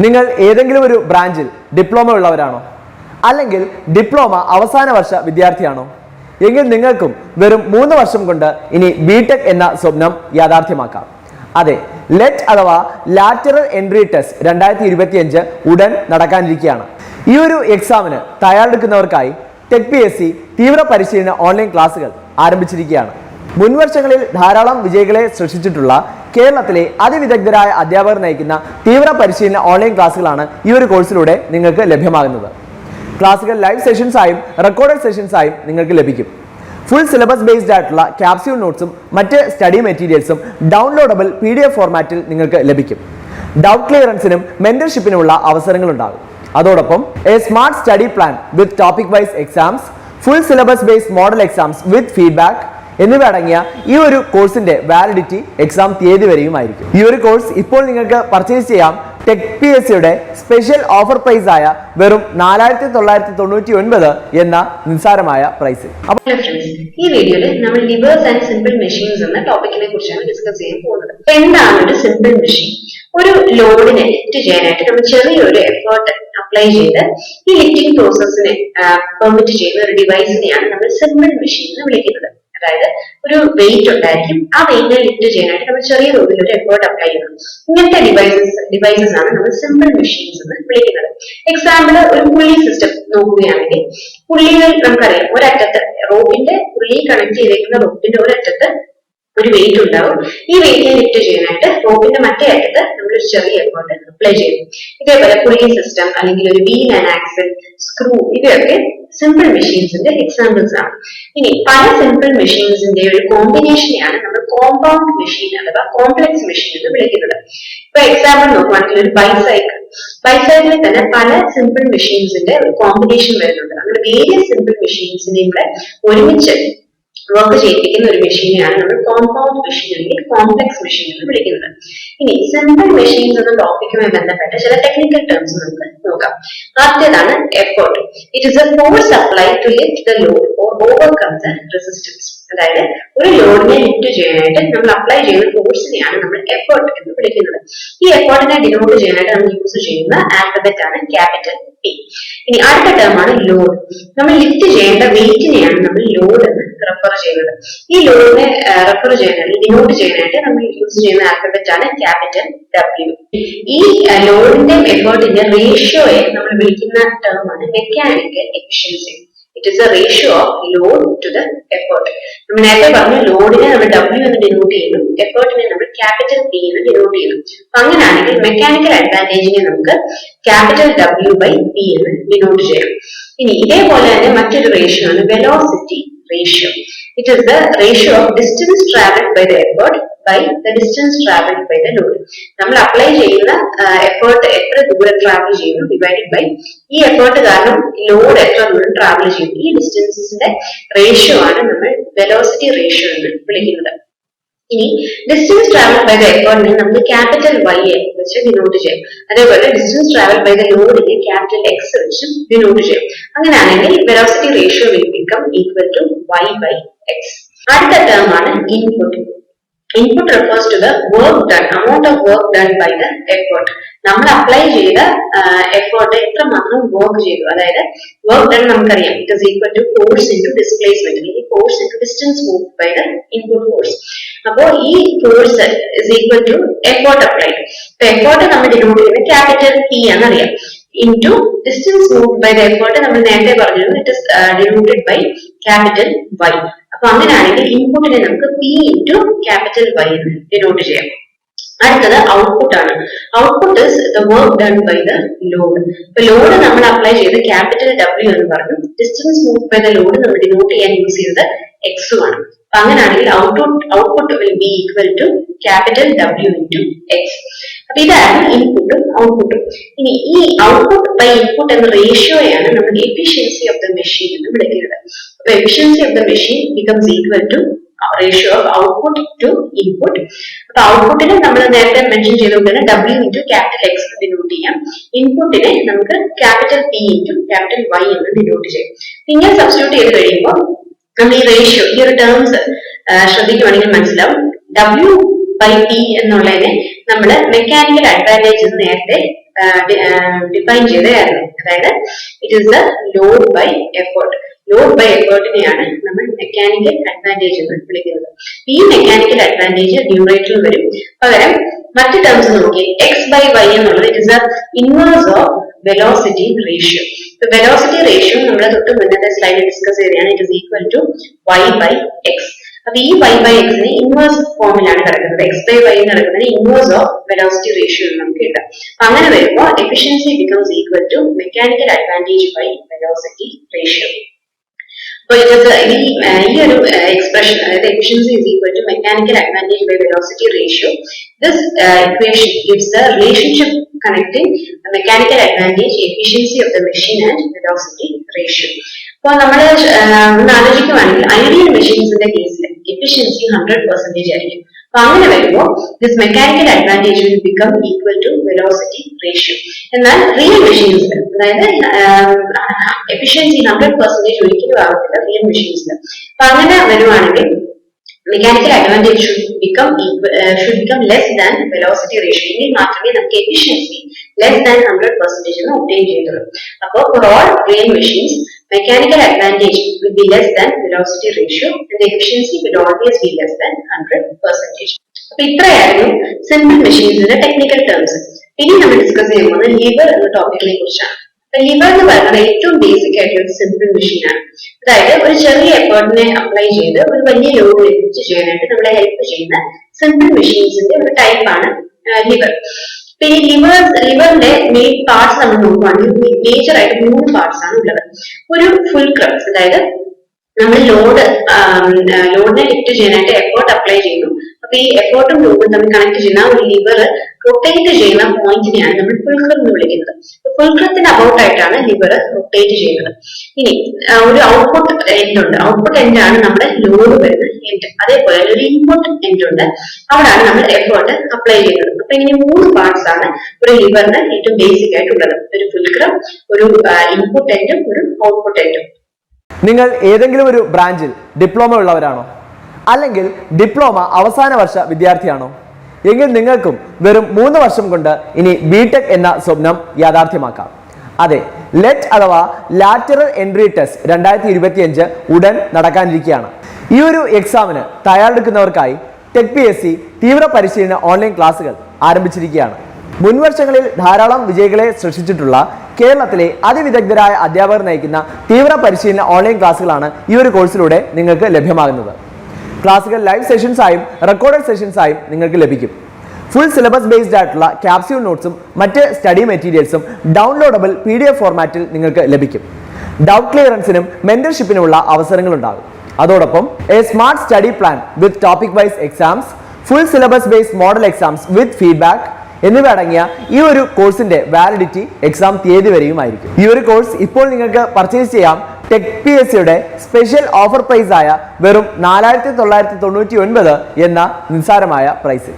നിങ്ങൾ ഏതെങ്കിലും ഒരു ബ്രാഞ്ചിൽ ഡിപ്ലോമ ഉള്ളവരാണോ? അല്ലെങ്കിൽ ഡിപ്ലോമ അവസാന വർഷ വിദ്യാർത്ഥിയാണോ? എങ്കിൽ നിങ്ങൾക്കും വെറും മൂന്ന് വർഷം കൊണ്ട് ഇനി ബിടെക് എന്ന സ്വപ്നം യാഥാർത്ഥ്യമാക്കാം. അതെ ലെറ്റ് അഥവാ ലാറ്ററൽ എൻട്രി ടെസ്റ്റ് രണ്ടായിരത്തി ഇരുപത്തിയഞ്ച് ഉടൻ നടക്കാനിരിക്കുകയാണ്. ഈ ഒരു എക്സാമിന് തയ്യാറെടുക്കുന്നവർക്കായി ടെക് പി എസ് സി തീവ്ര പരിശീലന ഓൺലൈൻ ക്ലാസുകൾ ആരംഭിച്ചിരിക്കുകയാണ്. മുൻവർഷങ്ങളിൽ ധാരാളം വിജയികളെ സൃഷ്ടിച്ചിട്ടുള്ള കേരളത്തിലെ അതിവിദഗ്ധരായ അധ്യാപകർ നയിക്കുന്ന തീവ്ര പരിശീലന ഓൺലൈൻ ക്ലാസ്സുകളാണ് ഈ ഒരു കോഴ്സിലൂടെ നിങ്ങൾക്ക് ലഭ്യമാകുന്നത്. ക്ലാസ്സുകൾ ലൈവ് സെഷൻസായും റെക്കോർഡഡ് സെഷൻസ് ആയും നിങ്ങൾക്ക് ലഭിക്കും. ഫുൾ സിലബസ് ബേസ്ഡ് ആയിട്ടുള്ള ക്യാപ്സ്യൂൾ നോട്ട്സും മറ്റ് സ്റ്റഡി മെറ്റീരിയൽസും ഡൗൺലോഡബിൾ പി ഡി എഫ് ഫോർമാറ്റിൽ നിങ്ങൾക്ക് ലഭിക്കും. ഡൗട്ട് ക്ലിയറൻസിനും മെന്റർഷിപ്പിനുമുള്ള അവസരങ്ങളുണ്ടാകും അതോടൊപ്പം a smart study plan with topic wise exams full syllabus based model exams with feedback എന്നിവ അടങ്ങിയ ഈ ഒരു കോഴ്സിന്റെ വാലിഡിറ്റി എക്സാം തീയതി വരെയും ആയിരിക്കും. ഈ ഒരു കോഴ്സ് ഇപ്പോൾ നിങ്ങൾക്ക് പർച്ചേസ് ചെയ്യാം. ടെക് പി എസ് സിയുടെ സ്പെഷ്യൽ ഓഫർ പ്രൈസ് ആയ വെറും നാലായിരത്തി തൊള്ളായിരത്തി തൊണ്ണൂറ്റി ഒൻപത് എന്ന നിസ്സാരമായ പ്രൈസ് ഈ വീഡിയോയിൽ നമ്മൾ ലിവേഴ്സ് ആൻഡ് സിമ്പിൾ മെഷീൻസ് എന്ന ടോപ്പിക്കിനെ കുറിച്ചാണ് ഡിസ്കസ് ചെയ്യാൻ പോകുന്നത്. എന്താണ് ഒരു സിമ്പിൾ മെഷീൻ ഒരു ലോഡിനെ ലിഫ്റ്റ് ചെയ്യാനായിട്ട് നമ്മൾ ചെറിയൊരു എഫേർട്ട് അപ്ലൈ ചെയ്ത് ഈ ലിഫ്റ്റിംഗ് പ്രോസസ്സിനെ പെർമിറ്റ് ചെയ്യുന്ന ഒരു ഡിവൈസിനെയാണ് നമ്മൾ സിമ്പിൾ മെഷീൻ എന്ന് വിളിക്കുന്നത്. അതായത് ഒരു വെയിറ്റ് ഉണ്ടായിരിക്കും. ആ വെയിറ്റിനെ ലിഫ്റ്റ് ചെയ്യാനായിട്ട് നമ്മൾ ചെറിയ തോതിൽ ഒരു എഫേർട്ട് അപ്ലൈ ചെയ്യണം. ഇങ്ങനത്തെ ഡിവൈസസ് ഡിവൈസസ് ആണ് നമ്മൾ സിമ്പിൾ മെഷീൻസ് എന്ന് വിളിക്കുന്നത്. എക്സാമ്പിൾ ഒരു പുള്ളി സിസ്റ്റം നോക്കുകയാണെങ്കിൽ പുള്ളികൾ നമുക്കറിയാം. ഒരറ്റത്ത് റോപ്പിന്റെ പുള്ളി കണക്ട് ചെയ്തേക്കുന്ന റോപ്പിന്റെ ഒരറ്റത്ത് ഒരു വെയിറ്റ് ഉണ്ടാവും. ഈ വെയിറ്റിനെ ലിഫ്റ്റ് ചെയ്യാനായിട്ട് റോപ്പിന്റെ മറ്റേ അറ്റത്ത് നമ്മൾ ഒരു ചെറിയ എഫേർട്ട് അപ്ലൈ ചെയ്യും. ഇതേപോലെ പുള്ളി സിസ്റ്റം അല്ലെങ്കിൽ ഒരു വീൽ ആൻഡ് ആക്സൽ സ്ക്രൂ ഇവയൊക്കെ സിമ്പിൾ മെഷീൻസിന്റെ എക്സാമ്പിൾസ് ആണ്. ഇനി പല സിമ്പിൾ മെഷീൻസിന്റെ ഒരു കോമ്പിനേഷനെയാണ് നമ്മൾ കോമ്പൗണ്ട് മെഷീൻ അഥവാ കോംപ്ലക്സ് മെഷീൻ എന്ന് വിളിക്കുന്നത്. ഇപ്പൊ എക്സാമ്പിൾ നോക്കുവാണെങ്കിൽ ഒരു ബൈസൈക്കിൾ ബൈസൈക്കിളിൽ തന്നെ പല സിമ്പിൾ മെഷീൻസിന്റെ ഒരു കോമ്പിനേഷൻ വരുന്നുണ്ട്. അങ്ങനെ വേരിയസ് സിമ്പിൾ മെഷീൻസിനെ ഇവിടെ ഒരുമിച്ച് വർക്ക് ചെയ്യിപ്പിക്കുന്ന ഒരു മെഷീനെയാണ് നമ്മൾ കോമ്പൗണ്ട് മെഷീൻ അല്ലെങ്കിൽ കോംപ്ലക്സ് മെഷീൻ എന്ന് വിളിക്കുന്നത്. ഇനി സിമ്പിൾ മെഷീൻസ് എന്ന ടോപ്പിക്കുമായി ബന്ധപ്പെട്ട ചില ടെക്നിക്കൽ ടേംസ് നമുക്ക് നോക്കാം. ആദ്യതാണ് effort it is a force apply to lift the load or overcome the resistance അതായത് ഒരു ലോഡിനെ ലിഫ്റ്റ് ചെയ്യാനായിട്ട് നമ്മൾ അപ്ലൈ ചെയ്യുന്ന ഫോഴ്സിനെയാണ് നമ്മൾ എഫേർട്ട് എന്ന് വിളിക്കുന്നത്. ഈ എഫേർട്ടിനെ ഡിനോട്ട് ചെയ്യാനായിട്ട് നമ്മൾ യൂസ് ചെയ്യുന്ന ആൽഫബറ്റ് ആണ് ക്യാപിറ്റൽ പി ഇനി അടുത്ത ടേം ആണ് ലോഡ് നമ്മൾ ലിഫ്റ്റ് ചെയ്യേണ്ട വെയിറ്റിനെയാണ് നമ്മൾ ലോഡ് എന്ന് റെഫർ ചെയ്യുന്നത്. ഈ ലോഡിനെ റെഫർ ചെയ്യാനായിട്ട് ഡിനോട്ട് ചെയ്യാനായിട്ട് നമ്മൾ യൂസ് ചെയ്യുന്ന ആൽഫബറ്റ് ആണ് ക്യാപിറ്റൽ ഡബ്ല്യു ഈ ലോഡിന്റെ എഫേർട്ടിന്റെ റേഷ്യോയെ നമ്മൾ വിളിക്കുന്ന ടേം ആണ് mechanical efficiency it is a ratio of load to the effort നമ്മൾ നേരത്തെ പറഞ്ഞു ലോഡിനെ നമ്മൾ ഡബ്ല്യു എന്ന് ഡിനോട്ട് ചെയ്യുന്നു. എഫേർട്ടിനെ നമ്മൾ ക്യാപിറ്റൽ പി എന്ന് ഡിനോട്ട് ചെയ്യുന്നു. അപ്പൊ അങ്ങനെയാണെങ്കിൽ മെക്കാനിക്കൽ അഡ്വാന്റേജിനെ നമുക്ക് ക്യാപിറ്റൽ ഡബ്ല്യു ബൈ പി എന്ന് ഡിനോട്ട് ചെയ്യാം ഇനി ഇതേപോലെ തന്നെ മറ്റൊരു റേഷ്യോ ആണ് velocity ratio it is the ratio of distance travelled by the effort by the distance travelled by the load. നമ്മൾ അപ്ലൈ ചെയ്യുന്ന എഫേർട്ട് എത്ര ദൂരം ട്രാവൽ ചെയ്യുന്നു ഡിവൈഡഡ് ബൈ ഈ എഫേർട്ട് കാരണം ലോഡ് എത്ര ദൂരം ട്രാവൽ ചെയ്യുന്നു ഈ ഡിസ്റ്റൻസിന്റെ റേഷ്യോ ആണ് നമ്മൾ വെലോസിറ്റി റേഷ്യോ എന്ന് വിളിക്കുന്നത് ഇനി ഡിസ്റ്റൻസ് ട്രാവൽ ബൈ ദ എഫേർട്ടിനെ നമുക്ക് ക്യാപിറ്റൽ വൈ വെച്ച് ഡിനോട്ട് ചെയ്യും. അതേപോലെ ഡിസ്റ്റൻസ് ട്രാവൽ ബൈ ദ ലോഡിനെ ക്യാപിറ്റൽ എക്സ് വെച്ച് ഡിനോട്ട് ചെയ്യാം. അങ്ങനെയാണെങ്കിൽ velocity ratio will become equal to Y by X അടുത്ത ടേം ആണ് input input refers to the work done amount of work done by the effort നമ്മൾ apply ചെയ്ത effort എത്രമാത്രം work ചെയ്തു. അതായത് വർക്ക് ഡൺ നമുക്കറിയാം. It is equal to force into displacement അല്ലെങ്കിൽ force into distance move by the input force അപ്പോൾ ഈ force is equal to effort applied ഇപ്പൊ എഫേർട്ട് നമ്മൾ denote capital P ആണെന്നറിയാം. Into distance move by the effort നമ്മൾ നേരത്തെ പറഞ്ഞിരുന്നു. It is denoted by capital Y അപ്പൊ അങ്ങനെയാണെങ്കിൽ ഇൻപുട്ടിനെ നമുക്ക് പി ഇന്റു ക്യാപിറ്റൽ വൈ എന്ന് ഡിനോട്ട് ചെയ്യാം. അടുത്തത് ഔട്ട്പുട്ട് ആണ്. Output is the work done by the load ഇപ്പൊ ലോഡ് നമ്മൾ അപ്ലൈ ചെയ്ത് ക്യാപിറ്റൽ ഡബ്ല്യു എന്ന് പറഞ്ഞു. Distance move by the load നമ്മൾ ഡിനോട്ട് ചെയ്യാൻ യൂസ് ചെയ്തത് എക്സും ആണ് അപ്പൊ അങ്ങനെയാണെങ്കിൽ output output will be equal to capital W into X അപ്പൊ ഇതാണ് ഇൻപുട്ടും ഔട്ട്പുട്ടും ഇനി ഈ ഔട്ട്പുട്ട് ബൈ ഇൻപുട്ട് എന്ന റേഷ്യോയാണ് നമ്മൾ എഫിഷ്യൻസി ഓഫ് ദ മെഷീൻ എന്ന് വിളിക്കുന്നത്. അപ്പൊ efficiency of the machine becomes equal to ratio of output to input അപ്പൊ ഔട്ട്പുട്ടിനെ നമ്മൾ നേരത്തെ മെൻഷൻ ചെയ്തുകൊണ്ടാണ് W into capital X denote ചെയ്യാം. ഇൻപുട്ടിനെ നമുക്ക് capital P into capital Y എന്ന് ഡിനോട്ട് ചെയ്യാം. ഇങ്ങനെ സബ്സ്റ്റിറ്റ്യൂട്ട് ചെയ്ത് കഴിയുമ്പോൾ നമ്മൾ ഈ റേഷ്യോ ഈ ഒരു ടേംസ് ശ്രദ്ധിക്കുവാണെങ്കിൽ മനസ്സിലാവും. ഡബ്ല്യു ബൈ പി എന്നുള്ളതിനെ നമ്മൾ മെക്കാനിക്കൽ അഡ്വാന്റേജസ് നേരത്തെ ഡിഫൈൻ ചെയ്തതായിരുന്നു. അതായത് it is the load by effort load by എഫേർട്ടിനെയാണ് നമ്മൾ മെക്കാനിക്കൽ അഡ്വാന്റേജ് എന്ന് വിളിക്കുന്നത്. ഈ മെക്കാനിക്കൽ അഡ്വാന്റേജ് ന്യൂമറേറ്ററിൽ വരും. പകരം മറ്റു ടേംസ് നോക്കി എക്സ് ബൈ വൈ എന്നുള്ളത് it a inverse of velocity ratio velocity ratio നമ്മൾ തൊട്ട് മുന്നത്തെ സ്ലൈഡിൽ ഡിസ്കസ് ചെയ്തതാണ്. It is equal to Y by X അപ്പൊ ഈ വൈ ബൈ എക്സിന് ഇൻവേഴ്സ് ഫോമിലാണ് കിടക്കുന്നത്. എക്സ് ബൈ വൈ എന്ന് കിടക്കുന്നത് ഇൻവേഴ്സ് ഓഫ് വെലോസിറ്റി റേഷ്യോ എന്ന് നമുക്ക് കിട്ടാം. അപ്പൊ അങ്ങനെ വരുമ്പോൾ efficiency becomes equal to mechanical advantage by velocity ratio അപ്പൊ ഇത് ഈ ആ, ഈ ഒരു എക്സ്പ്രഷൻ അതായത് efficiency is equal to mechanical advantage by velocity ratio this equation gives the relationship connecting mechanical advantage efficiency of the machine and velocity ratio അപ്പൊ നമ്മൾ ഒന്ന് ആലോചിക്കുവാണെങ്കിൽ ഐഡിയൽ മെഷീൻസിന്റെ കേസിൽ എഫിഷ്യൻസി ഹൺഡ്രഡ് പെർസെന്റേജ് ആയിരിക്കും. അപ്പൊ അങ്ങനെ വരുമ്പോൾ this mechanical advantage will become equal to velocity ratio എന്നാൽ real machines അതായത് എഫിഷ്യൻസി ഹൺഡ്രഡ് പെർസെന്റേജ് ഒരിക്കലും ആവത്തില്ല റിയൽ മെഷീൻസിൽ അപ്പൊ അങ്ങനെ വരുവാണെങ്കിൽ mechanical advantage should become should become less than velocity ratio എങ്കിൽ മാത്രമേ നമുക്ക് efficiency less than hundred percentage എന്ന് ഒപ്റ്റെയിൻ ചെയ്യുന്നുള്ളൂ അപ്പോൾ for all real machines mechanical advantage will be less than velocity ratio and efficiency will always be less than hundred percentage അപ്പൊ ഇത്രയായിരുന്നു simple മെഷീൻസിന്റെ technical terms ഇനി നമ്മൾ ഡിസ്കസ് ചെയ്യുന്നത് liver എന്ന ടോപ്പിക്കിനെ കുറിച്ചാണ്. ലിവർ എന്ന് പറയുന്നത് ഏറ്റവും ബേസിക് ആയിട്ടുള്ള സിമ്പിൾ മെഷീൻ ആണ്. അതായത് ഒരു ചെറിയ എഫേർട്ടിനെ അപ്ലൈ ചെയ്ത് ഒരു വലിയ ലോഡ് ലഭിച്ച് ചെയ്യാനായിട്ട് നമ്മളെ ഹെൽപ്പ് ചെയ്യുന്ന സിമ്പിൾ മെഷീൻസിന്റെ ഒരു ടൈപ്പാണ് ലിവർ അപ്പൊ ലിവേഴ്സ് ലിവറിന്റെ മെയിൻ പാർട്സ് നമ്മൾ നോക്കുവാണെങ്കിൽ മേജർ ആയിട്ട് മൂന്ന് പാർട്സ് ആണ് ഉള്ളത്. ഒരു ഫുൾ ക്രംസ് അതായത് നമ്മൾ ലോഡ് ലോഡിനെ ലിഫ്റ്റ് ചെയ്യാനായിട്ട് എഫേർട്ട് അപ്ലൈ ചെയ്യുന്നു. ഈ എഫേർട്ടും ലൂപ്പും തമ്മിൽ കണക്ട് ചെയ്യുന്ന ഒരു ലിവർ റൊട്ടേറ്റ് ചെയ്യുന്ന പോയിന്റിനെയാണ് നമ്മൾ ഫുൾക്രം എന്ന് വിളിക്കുന്നത്. ഫുൾക്രത്തിന് അബൌട്ട് ആയിട്ടാണ് ലിവർ റൊട്ടേറ്റ് ചെയ്യുന്നത്. ഇനി ഒരു ഔട്ട്പുട്ട് എൻഡ് ഉണ്ട്. ഔട്ട്പുട്ട് എൻഡ് ആണ് നമ്മുടെ ലോഡ് വരുന്ന എൻഡ് അതേപോലെ ഒരു ഇൻപുട്ട് എൻഡ് ഉണ്ട്. അവിടെയാണ് നമ്മൾ എഫേർട്ട് അപ്ലൈ ചെയ്യുന്നത്. അപ്പൊ ഇങ്ങനെ മൂന്ന് പാർട്സ് ആണ് ഒരു ലിവറിന് ഏറ്റവും ബേസിക് ആയിട്ടുള്ളത് ഒരു ഫുൾക്രം ഒരു ഇൻപുട്ട് എൻഡും ഒരു ഔട്ട്പുട്ട് എൻഡും നിങ്ങൾ ഏതെങ്കിലും ഒരു ബ്രാഞ്ചിൽ ഡിപ്ലോമ ഉള്ളവരാണോ? അല്ലെങ്കിൽ ഡിപ്ലോമ അവസാന വർഷ വിദ്യാർത്ഥിയാണോ? എങ്കിൽ നിങ്ങൾക്കും വെറും മൂന്ന് വർഷം കൊണ്ട് ഇനി ബിടെക് എന്ന സ്വപ്നം യാഥാർത്ഥ്യമാക്കാം. അതെ ലെറ്റ് അഥവാ ലാറ്ററൽ എൻട്രി ടെസ്റ്റ് രണ്ടായിരത്തി ഇരുപത്തിയഞ്ച് ഉടൻ നടക്കാനിരിക്കുകയാണ് ഈ ഒരു എക്സാമിന് തയ്യാറെടുക്കുന്നവർക്കായി ടെക് പി എസ് സി തീവ്ര പരിശീലന ഓൺലൈൻ ക്ലാസുകൾ ആരംഭിച്ചിരിക്കുകയാണ്. മുൻവർഷങ്ങളിൽ ധാരാളം വിജയികളെ സൃഷ്ടിച്ചിട്ടുള്ള കേരളത്തിലെ അതിവിദഗ്ധരായ അധ്യാപകർ നയിക്കുന്ന തീവ്ര പരിശീലന ഓൺലൈൻ ക്ലാസുകളാണ് ഈ ഒരു കോഴ്സിലൂടെ നിങ്ങൾക്ക് ലഭ്യമാകുന്നത്. ക്ലാസ്സുകൾ ലൈവ് സെഷൻസായും റെക്കോർഡഡ് സെഷൻസ് ആയും നിങ്ങൾക്ക് ലഭിക്കും. ഫുൾ സിലബസ് ബേസ്ഡ് ആയിട്ടുള്ള ക്യാപ്സ്യൂൾ നോട്ട്സും മറ്റ് സ്റ്റഡി മെറ്റീരിയൽസും ഡൗൺലോഡബിൾ പി ഡി എഫ് ഫോർമാറ്റിൽ നിങ്ങൾക്ക് ലഭിക്കും. ഡൗട്ട് ക്ലിയറൻസിനും മെന്റർഷിപ്പിനുമുള്ള അവസരങ്ങളുണ്ടാകും. അതോടൊപ്പം a smart study plan with topic wise exams full syllabus based model exams with feedback എന്നിവ അടങ്ങിയ ഈ ഒരു കോഴ്സിന്റെ വാലിഡിറ്റി എക്സാം തീയതി വരെയുമായിരിക്കും. ഈ ഒരു കോഴ്സ് ഇപ്പോൾ നിങ്ങൾക്ക് പർച്ചേസ് ചെയ്യാം. ടെക് പി എസ് സിയുടെ സ്പെഷ്യൽ ഓഫർ പ്രൈസ് ആയ വെറും നാലായിരത്തി തൊള്ളായിരത്തി തൊണ്ണൂറ്റി ഒൻപത് എന്ന നിസ്സാരമായ പ്രൈസിൽ